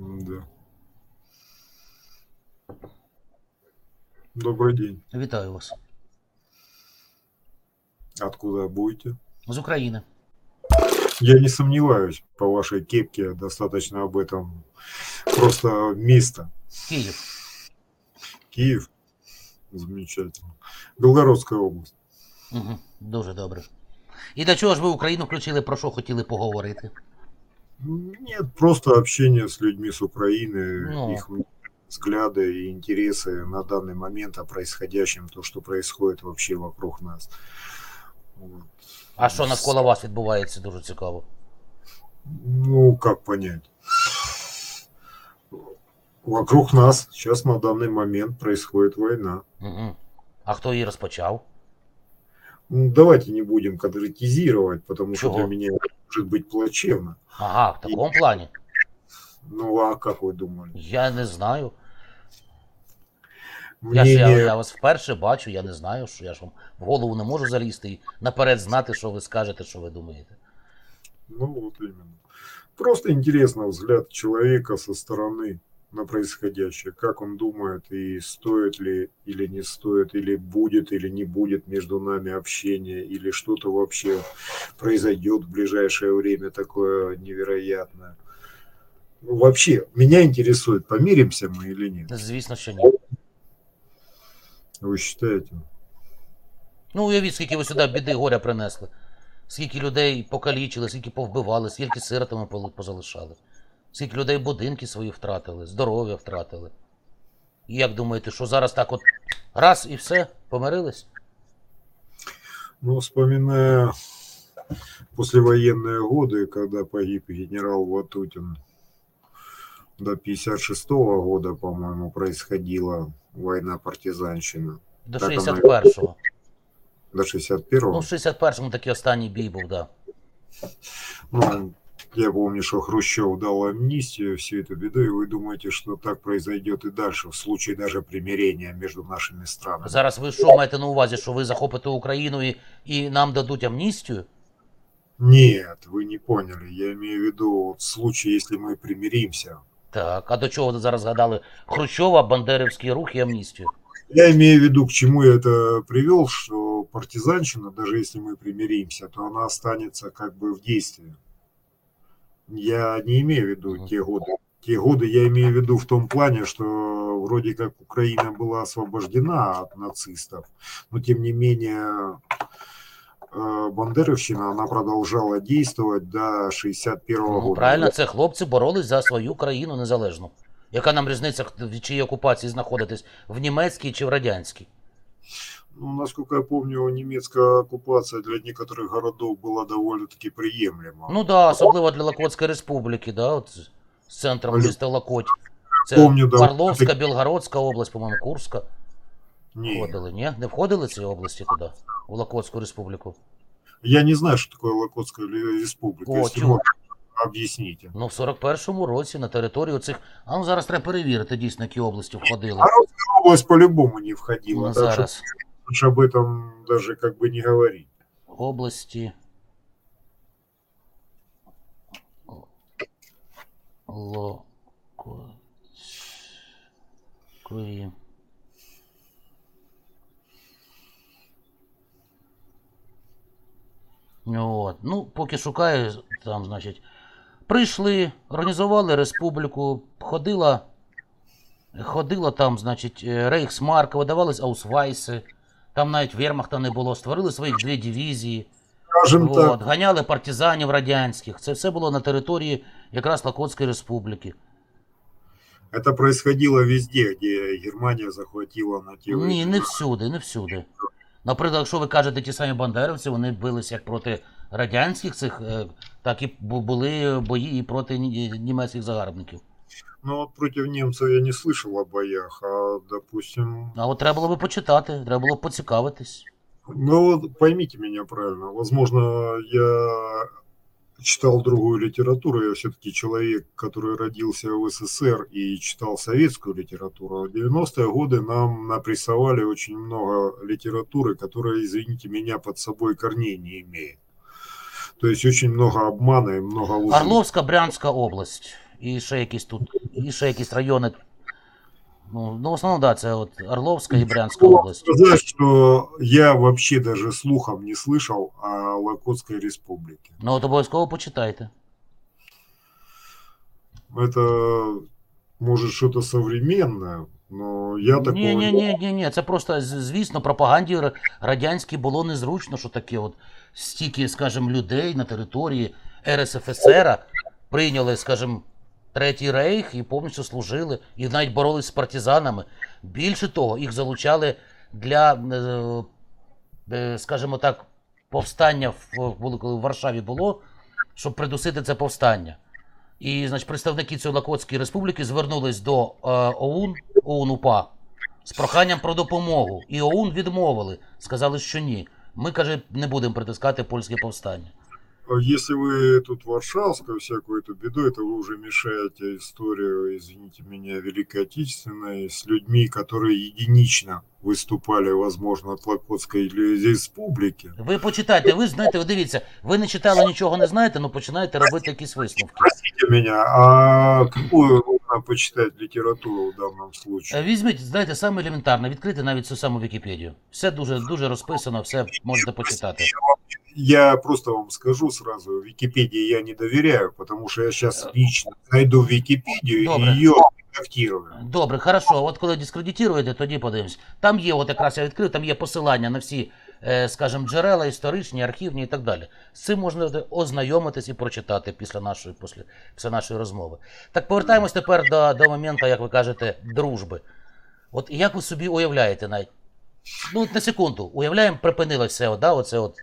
Да. Добрый день. Вітаю вас. Откуда будете? З України. Я не сомневаюсь, по вашей кепке достаточно об этом просто место. Київ. Киев. Замечательно. Белгородская область. Угу. Дуже добре. І для чого ж ви Україну включили, про що хотіли поговорити? Нет, просто общение с людьми с Украины, Ну. их взгляды и интересы на данный момент о происходящем, то, что происходит вообще вокруг нас. Вот. А що навколо вас відбувається, дуже цікаво. Ну, как понять? Вокруг нас сейчас на данный момент происходит война. Угу. А хто її розпочав? Ну, давайте не будем конкретизировать, потому что Чего? для меня это может быть плачевно. Ага, в такому плані. Ну, а как вы думали? Я не знаю. Я, ж, я, Мнение... я вас вперше бачу, я не знаю, що я ж вам в голову не можу залізти і наперед знати, що ви скажете, що ви думаєте. Ну, вот именно. Просто интересно взгляд человека со стороны на происходящее, как он думает и стоит ли или не стоит, или будет или не будет между нами общение, или что-то вообще произойдет в ближайшее время такое невероятное. Ну, вообще, меня интересует, помиримся мы или нет. Звісно, що ні. Вы считаете? Ну, уявіть, скільки ви сюди біди горя принесли. Скільки людей покалічили, скільки повбивали, скільки сиротами позалишали. Скільки людей будинки свої втратили, здоров'я втратили. І як думаєте, що зараз так от раз і все, помирились? Ну, вспоминая послевоенные годы, когда погиб генерал Ватутин, до 56 года, по-моему, происходила война партизанщина. До 61-го. До 61-го. Ну, в 61-му такий останній бій був, да. Ну, я помню, что Хрущев дал амнистию, всю эту беду, и вы думаете, что так произойдет и дальше, в случае даже примирения между нашими странами. Зараз ви що маєте на увазі, що ви захопите Україну і, і нам дадуть амністію? Нет, вы не поняли. Я имею в виду вот случай, если мы примиримся. Так, а до чого ви зараз згадали Хрущова, Бандерівський рух і амністію? Я имею в виду, к чему я это привел, что партизанщина, даже если мы примиримся, то она останется как бы в действии. Я не имею в виду Мгм. те годы. Те годы я имею в виду в том плане, что вроде как Украина была освобождена от нацистов, но тем не менее э, Бандеровщина, она продолжала действовать до 61 Ну, года. правильно, це хлопці боролись за свою країну незалежну. Яка нам різниця, хто- в чиїй окупації знаходитись? В німецькій чи в радянській? Ну, насколько я помню, немецкая оккупация для некоторых городов была довольно-таки приемлема. Ну да, особливо для Локотської республіки, да, от з- з центром Але- міста Локоть. Це Помню, да. Орловська, Білгородська область, по-моєму, Курська. Не, Входили, ні? Не входили ці області туди, в Локотську республіку? я не знаю, что такое Локотская ле- республика. О, Если чего? можно, объясните. Ну, в 41-му році на територію цих. А ну зараз треба перевірити дійсно, які області входили. Область по-любому не входила, Ну, так что зараз. лучше об этом даже как бы не говорить. області. Локотської. От. Ну, поки шукаю, там, значить, прийшли, організували республіку, ходила, ходила там, значить, е, Рейхсмарка, видавались аусвайси, Там навіть вермахта не було, створили своїх дві дивізії. Скажем От, так, ганяли партизанів радянських. Це все було на території якраз Локотської республіки. это происходило везде, где Германия захватила на те Ні, не всюди, не всюди. Наприклад, якщо ви кажете ті самі бандерівці, вони билися як проти радянських цих, е, так і бу- були бої і проти ні- німецьких загарбників. Но вот против немцев я не слышал о боях, а, допустим... А от треба було би почитати, треба було б поцікавитись. Ну, вот поймите меня правильно. Возможно, я читал другую литературу. Я все-таки человек, который родился в СССР и читал советскую литературу. В 90-е годы нам напрессовали очень много литературы, которая, извините меня, под собой корней не имеет. То есть очень много обмана и много лжи. Орловська, Брянська область. І ще якісь тут і ще якісь райони. Ну, ну в основному, да, це от Орловська і Брянська область. сказать, что я вообще даже слухом не слышал о Локотской республике. Ну, от обов'язково почитайте. Это может что-то современное, но я такого Ні, ні, ні, ні, ні. Це просто, звісно, пропаганді ра- радянській було незручно, що таке от стільки, скажімо, людей на території РСФСР прийняли, скажімо, Третій рейх і повністю служили, і навіть боролись з партизанами. Більше того, їх залучали для, е, е, скажімо так, повстання коли в Варшаві було, щоб придусити це повстання. І, значить, представники цієї Лакотської республіки звернулись до е, ОУН, ОУН УПА з проханням про допомогу. І ОУН відмовили, сказали, що ні. Ми, каже, не будемо притискати польське повстання. Если вы тут Варшавскую всякую эту беду, это вы уже мешаете историю, извините меня, Великой Отечественной с людьми, которые единично выступали, возможно, от Локотской или республики. Ви почитайте, ви знаєте, ви дивіться, ви не читали нічого не знаєте, ну починаєте робити якісь висновки. Простите меня, а какую нужно почитать литературу в данном Е, случае? Візьміть, знаєте, саме елементарно, відкрити навіть цю саму Вікіпедію. Все дуже дуже розписано, все можете почитати. Я просто вам скажу сразу, Википедии я не доверяю, потому что я сейчас лично зайду в Википедию Добре. и ее редактирую. Добре, хорошо. От коли дискредитуєте, тоді подивимось. Там є, от якраз я відкрив, там є посилання на всі, е, скажімо, джерела історичні, архівні і так далі. З цим можна ознайомитись і прочитати після нашої, після, після нашої розмови. Так повертаємось тепер до, до моменту, як ви кажете, дружби. От як ви собі уявляєте навіть? Ну, на секунду, уявляємо, припинилось все, да, оце от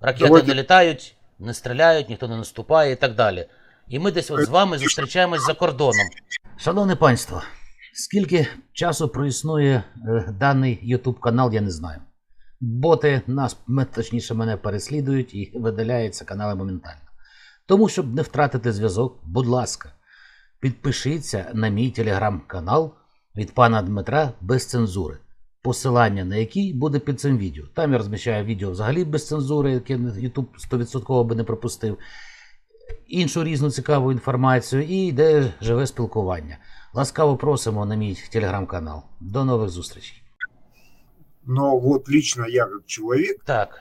ракети Давайте- не літають, не стріляють, ніхто не наступає і так далі. І ми десь от з вами зустрічаємось за кордоном. Шановне панство, скільки часу проіснує е, даний YouTube канал, я не знаю. Боти нас, м- точніше, мене переслідують і видаляються канали моментально. Тому, щоб не втратити зв'язок, будь ласка, підпишіться на мій телеграм-канал від пана Дмитра без цензури. Посилання на який буде під цим відео. Там я розміщаю відео взагалі без цензури, яке YouTube 100% би не пропустив іншу різну цікаву інформацію і йде живе спілкування. Ласкаво просимо на мій телеграм-канал. До нових зустрічей. Но вот лично я как человек, Так,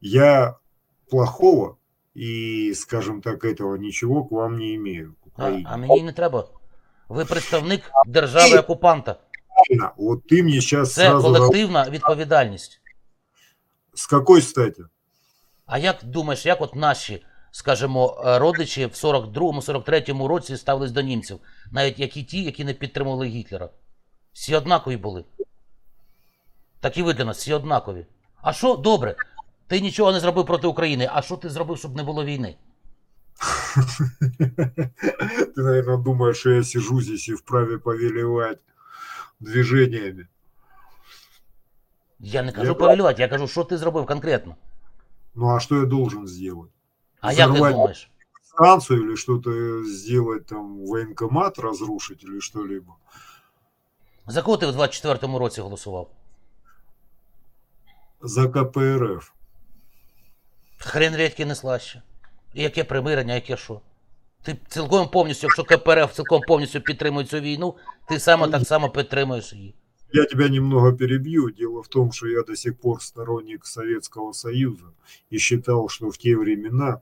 я плохого и, скажем так, этого ничего к вам не имею, к а, Украине. а мені не треба. Ви представник держави окупанта. Правильно, Вот ты мне сейчас Це сразу... колективна відповідальність. С какой стати? А як думаєш, як от наші, скажімо, е, родичі в 42-му, 43-му році ставились до німців, навіть як і ті, які не підтримували Гітлера? Всі однакові були. Так і ви для нас, всі однакові. А що добре? Ти нічого не зробив проти України. А що ти зробив, щоб не було війни? Ты, наверное, думаешь, что я сижу здесь и вправе повелевать движениями. Я не кажу Я- повелювати, я кажу, що ти зробив конкретно. Ну а что я должен сделать? А як ти думаєш? Станцию или что-то сделать, там, военкомат разрушить или что-либо? За кого ти в 24-му році голосував? За КПРФ. Хрен рідки не слаще. І яке примирення, яке що? Ти цілком повністю, якщо КПРФ цілком повністю підтримує цю війну, ти саме так само підтримуєш її. Я тебя немного перебью. Дело в том, что я до сих пор сторонник Советского Союза и считал, что в те времена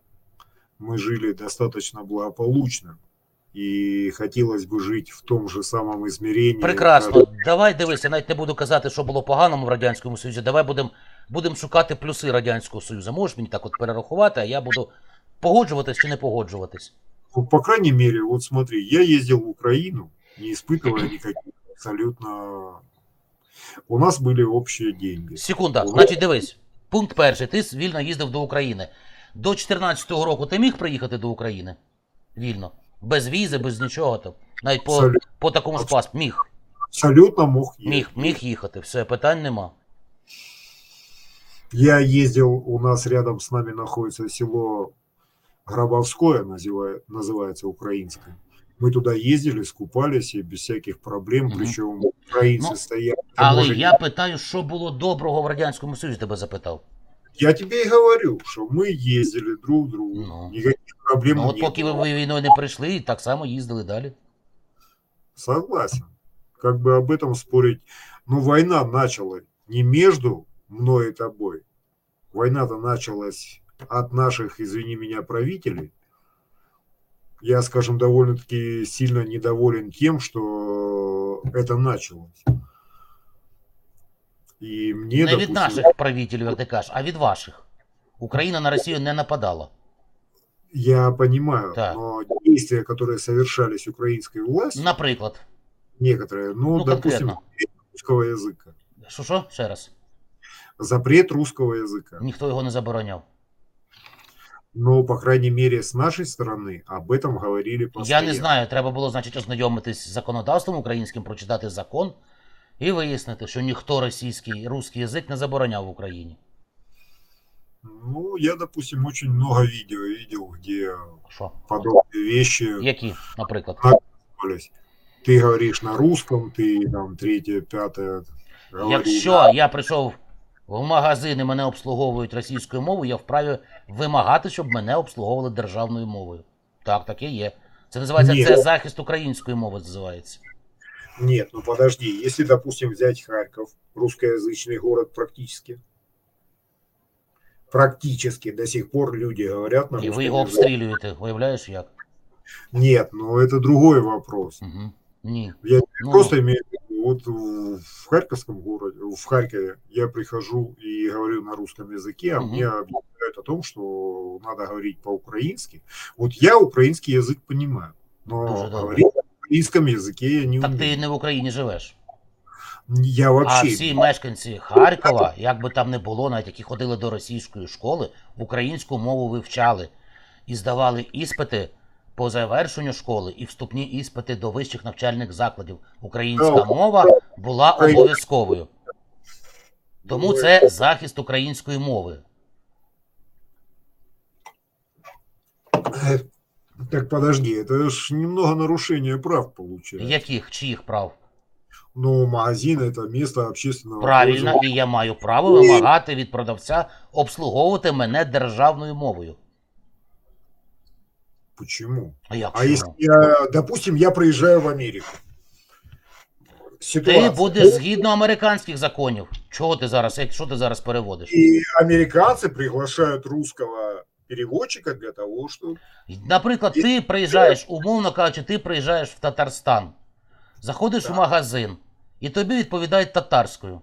мы жили достаточно благополучно. И хотелось бы жить в том же самом измерении. Прекрасно. Давай дивись, я навіть не буду казати, що було поганому в Радянському Союзі. Давай будемо будем шукати плюси Радянського Союзу. Можеш мені так от перерахувати, а я буду погоджуватись чи не погоджуватись Ну, по крайней мере, вот смотри, я ездил в Украину, не испытывая никаких абсолютно... У нас были общие деньги. Секунда, Ну, значить, дивись. Пункт перший. Ти вільно їздив до України. До 14-го року ти міг приїхати до України? Вільно. Без візи, без нічого там. Навіть по, Абсолютно. по такому ж паспорту. Міг. Абсолютно мог ездить. Міг, міг їхати. Все, питань нема. Я ездил, у нас рядом с нами находится село Гробовское, называя- называется украинское. Мы туда ездили, скупались и без всяких проблем, Мгм. причем украинцы Ну, стояли. Але может, я питаю, що було доброго в Радянському Союзі, тебе запитав. я тебе и говорю, что мы ездили друг к другу, Ну. никаких проблем Ну, от не поки было. ви війною не прийшли, так само їздили далі. Согласен. Как бы об этом спорить. Но война начала не между мной и тобой. Война-то началась от наших, извини меня, правителей. Я, скажем, довольно-таки сильно недоволен тем, что это началось. И мне, Не від допустим, наших правителів, як ти кажеш, а від ваших. Україна на Росію не нападала. я понимаю, Так. но действия, которые совершались украинской властью, Наприклад. некоторые, ну, Ну, допустим, конкретно. русского языка. Що що? Ще раз. Запрет русского языка. Ніхто його не забороняв. Но, по крайней мере, с нашей стороны об этом говорили Я постоянно. не знаю, треба було, значить, ознайомитись з законодавством українським, прочитати закон і вияснити, що ніхто російський русський язик не забороняв в Україні. Ну, я, допустим, очень много видео видел, где Що? подобные вещи Які, наприклад? делались. Ты говоришь на русском, ты там третье, пятое говоришь. Якщо я прийшов в магазин і мене обслуговують російською мовою, я вправі вимагати, щоб мене обслуговували державною мовою. Так, таке є. Це називається Ні. це захист української мови називається. Нет, ну подожди, если, допустим, взять Харьков, русскоязычный город практически, практически до сих пор люди говорят на І ви русском його языке. обстрілюєте, виявляєш як? Нет, ну это другой вопрос. Угу. Ні. Я Ну, Просто имею в виду, вот в в Харьковском городе, в Харькове я прихожу и говорю на русском языке, а Мгм. мне объясняют о том, что надо говорить по-украински. Вот я украинский язык понимаю, но Дуже добре. говорить на украинском языке я не так умею. ти не в Україні живеш. Я А вообще... всі мешканці Харкова, як би там не було, навіть які ходили до російської школи, українську мову вивчали і здавали іспити по завершенню школи і вступні іспити до вищих навчальних закладів. Українська Так. мова була Україна. обов'язковою. Тому Думаю, це захист української мови. э, Так подожди, это ж немного нарушение прав получается. Яких чиїх прав? Ну, магазин это место общественного Правильно, пользования. і я маю право вимагати від продавця обслуговувати мене державною мовою. Почему? А як А если я, допустим, я приезжаю в Америку? Ти Ситуация. будеш згідно американських законів. Чого ти зараз? Що ти зараз переводиш? И американцы приглашают русского переводчика для того, чтобы... Наприклад, ти приїжджаєш, умовно кажучи, ти приїжджаєш в Татарстан, заходиш Так. в магазин, і тобі відповідають татарською.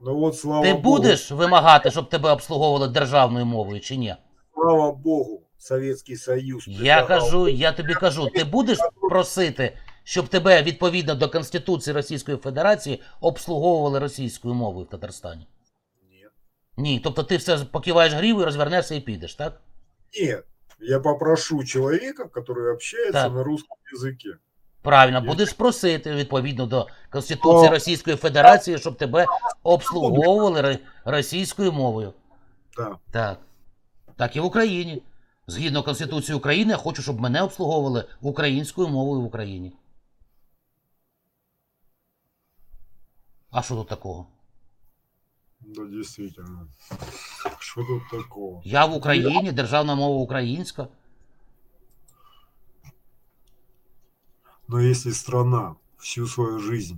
Ну вот, слава Ти богу, будеш вимагати, щоб тебе обслуговували державною мовою чи ні? слава богу, Советский Союз. Я предлагал- кажу, я тобі кажу, ти будеш просити, щоб тебе відповідно до Конституції Російської Федерації обслуговували російською мовою в Татарстані? Нет. Ні, тобто ти все покиваєш гріву і розвернешся і підеш, так? Нет. Я попрошу человека, который общается Так. на русском языке. Правильно, Ні. будеш просити відповідно до Конституції О. Російської Федерації, щоб тебе обслуговували російською мовою. Да. Так. Так і в Україні. Згідно Конституції України, я хочу, щоб мене обслуговували українською мовою в Україні. А що тут такого? Да, действительно. Что тут такого? Я в Україні, державна мова українська. Но если страна всю свою жизнь,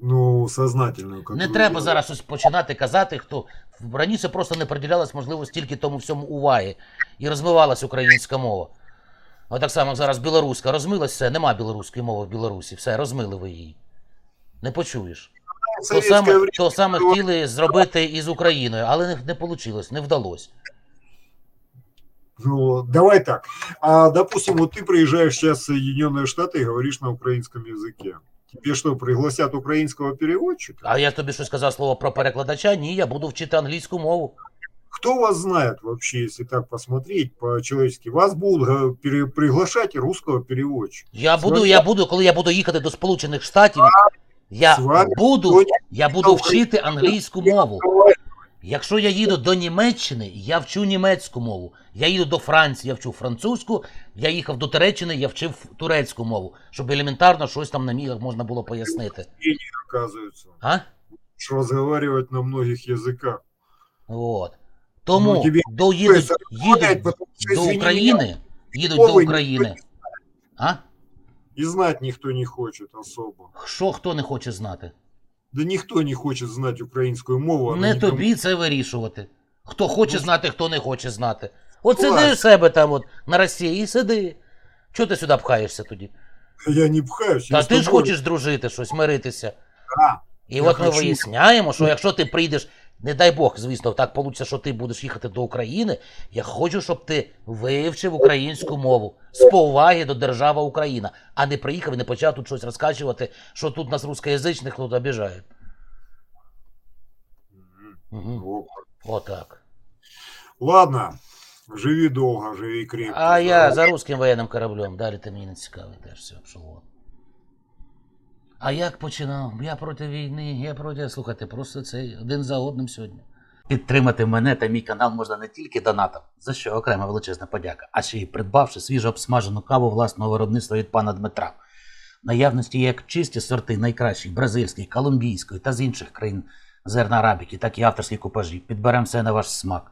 ну, сознательную, Не которую треба делает- зараз щось починати казати, хто раніше просто не приділялась, можливо, стільки тому всьому уваги і розвивалась українська мова. А так само як зараз білоруська розмилась, все, нема білоруської мови в Білорусі, все, розмили ви її. Не почуєш. В То советское саме, время то саме хотіли зробити і з Україною, але не, не вийшло, не вдалося. Ну, давай так. А, допустим, вот ты приезжаешь сейчас в Соединенные Штаты и говоришь на украинском языке. Тебе що, пригласять українського переводчика? А я тобі щось сказав слово про перекладача? Ні, я буду вчити англійську мову. Кто вас знает вообще, если так посмотреть по-человечески? Вас будут га- пере- приглашать русского переводчика. Я буду, я буду, коли я буду їхати до Сполучених Штатів, я буду, я буду вчити англійську мову. Якщо я їду до Німеччини, я вчу німецьку мову. Я їду до Франції, я вчу французьку. Я їхав до Туреччини, я вчив турецьку мову, щоб елементарно щось там на мігах можна було пояснити. Оказывается, А? что разговаривать на многих языках. От. Тому Ну, тобі до їдуть, їдуть до України, їдуть до України. А? меня- И знать никто не хочет особо. Що хто не хоче знати? Да ніхто не хоче знати українську мову. Не никому- тобі це вирішувати. Хто хоче Ну, знати, хто не хоче знати. От Клас. сиди в себе там от на Росії і сиди. Чого ти сюди пхаєшся тоді? Я не пхаюся. Та ти ж хочеш дружити, щось миритися. Да. І от ми хочу. виясняємо, що якщо ти прийдеш, не дай Бог, звісно, так вийде, що ти будеш їхати до України. Я хочу, щоб ти вивчив українську мову з поваги до держави Україна, а не приїхав і не почав тут щось розкачувати, що тут нас рускоязичних тут обіжають. Угу. Отак. Ладно. Живи долго, живи крепко. А я за русським воєнним кораблем. Далі ти мені не цікавий теж все, пішов. А як починав? Я проти війни, я проти. Слухайте, просто це один за одним сьогодні. Підтримати мене та мій канал можна не тільки донатом, за що окрема величезна подяка, а ще й придбавши свіжо обсмажену каву власного виробництва від пана Дмитра. Наявності як чисті сорти найкращих бразильської, колумбійської та з інших країн зерна арабіки, так і авторські купажі. Підберемо все на ваш смак.